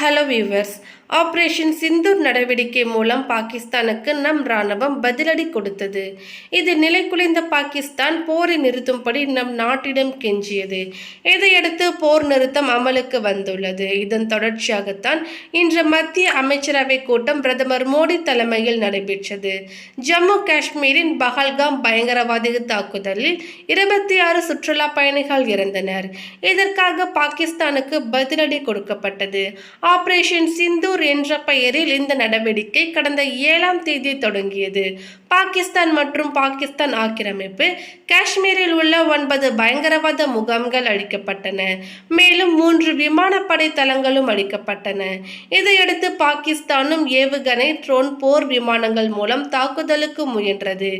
Hello viewers operation Sindoor நடவடிக்கை மூலம் பாகிஸ்தானுக்கு நம் ராணுவம் பதிலடி கொடுத்தது. இது நிலைகுலைந்த பாகிஸ்தான் போரை நிறுத்தும்படி நம் நாட்டிடம் கெஞ்சியது. இதையடுத்து போர் நிறுத்தம் அமலுக்கு வந்துள்ளது. இதன் தொடர்ச்சியாகத்தான் இன்று மத்திய அமைச்சரவை கூட்டம் பிரதமர் மோடி தலைமையில் நடைபெற்றது. ஜம்மு காஷ்மீரின் பஹல்காம் பயங்கரவாதி தாக்குதலில் இருபத்தி ஆறு சுற்றுலா பயணிகள் இறந்தனர். இதற்காக பாகிஸ்தானுக்கு பதிலடி கொடுக்கப்பட்டது. ஆபரேஷன் சிந்தூர் என்ற பெயரில் இந்த நடவடிக்கை கடந்த ஏழாம் தேதி தொடங்கியது. பாகிஸ்தான் மற்றும் பாகிஸ்தான் ஆக்கிரமிப்பு காஷ்மீரில் உள்ள ஒன்பது பயங்கரவாத முகாம்கள் அழிக்கப்பட்டன. மேலும் மூன்று விமானப்படை தளங்களும் அழிக்கப்பட்டன. இதையடுத்து பாகிஸ்தானும் ஏவுகணை ட்ரோன் போர் விமானங்கள் மூலம் தாக்குதலுக்கு முயன்றது.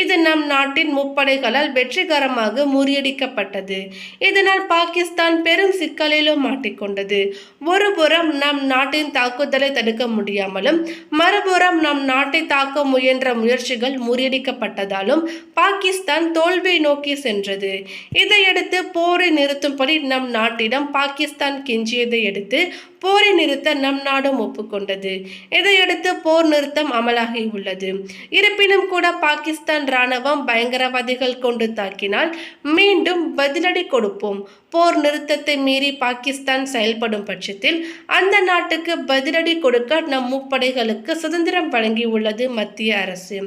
இது நம் நாட்டின் முப்படைகளால் வெற்றிகரமாக முறியடிக்கப்பட்டது. இதனால் பாகிஸ்தான் பெரும் சிக்கலிலும் மாட்டிக்கொண்டது. ஒருபுறம் நம் நாட்டின் தாக்குதலை தடுக்க முடியாமலும் மறுபுறம் நம் நாட்டை தாக்க முயன்ற முயற்சிகள் முறியடிக்கப்பட்டதாலும் பாகிஸ்தான் தோல்வியை நோக்கி சென்றது. இதையடுத்து போரை நிறுத்தும்படி நம் நாட்டிடம் பாகிஸ்தான் கெஞ்சியதை அடுத்து போரை நிறுத்த நம் நாடும் ஒப்புக்கொண்டது. இதையடுத்து போர் நிறுத்தம் அமலாகி உள்ளது. இருப்பினும் கூட பாகிஸ்தான் ராணுவம் பயங்கரவாதிகள் கொண்டு தாக்கினால் மீண்டும் பதிலடி கொடுப்போம். போர் நிறுத்தத்தை மீறி பாகிஸ்தான் செயல்படும் பட்சத்தில் அந்த நாட்டுக்கு பதிலடி கொடுக்க நம் முப்படைகளுக்கு சுதந்திரம் வழங்கியுள்ளது மத்திய அரசு.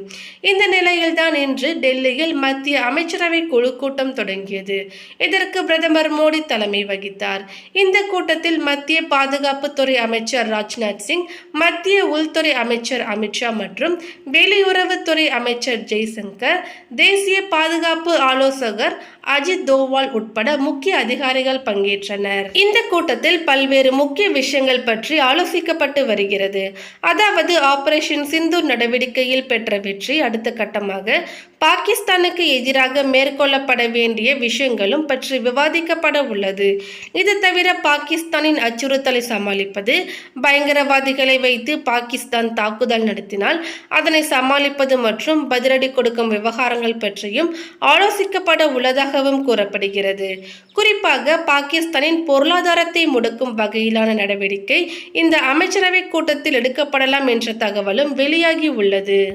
இந்த நிலையில்தான் இன்று டெல்லியில் மத்திய அமைச்சரவை குழு கூட்டம் தொடங்கியது. இதற்கு பிரதமர் மோடி தலைமை வகித்தார். இந்த கூட்டத்தில் மத்திய பாதுகாப்புத்துறை அமைச்சர் ராஜ்நாத் சிங் மத்திய உள்துறை அமைச்சர் அமித்ஷா மற்றும் வெளியுறவுத்துறை அமைச்சர் ஜெய்சங்கர் தேசிய பாதுகாப்பு ஆலோசகர் அஜித் தோவால் உட்பட முக்கிய அதிகாரிகள் பங்கேற்றனர். இந்த கூட்டத்தில் பல்வேறு முக்கிய விஷயங்கள் பற்றி ஆலோசிக்கப்பட்டு வருகிறது. அதாவது ஆபரேஷன் சிந்து நடவடிக்கையில் பெற்ற வெற்றி அடுத்த கட்டமாக பாகிஸ்தானுக்கு எதிராக மேற்கொள்ளப்பட வேண்டிய விஷயங்களும் பற்றி விவாதிக்கப்பட உள்ளது. இது தவிர பாகிஸ்தானின் அச்சுறுத்தலை சமாளிப்பது பயங்கரவாதிகளை வைத்து பாகிஸ்தான் தாக்குதல் நடத்தினால் அதனை சமாளிப்பது மற்றும் பதிலடி கொடுக்கும் விவகாரங்கள் பற்றியும் ஆலோசிக்கப்பட உள்ளதாகவும் கூறப்படுகிறது. குறிப்பாக பாகிஸ்தானின் பொருளாதாரத்தை முடக்கும் வகையிலான நடவடிக்கை இந்த அமைச்சரவை கூட்டத்தில் எடுக்கப்படலாம் என்ற தகவலும் வெளியாகி உள்ளது.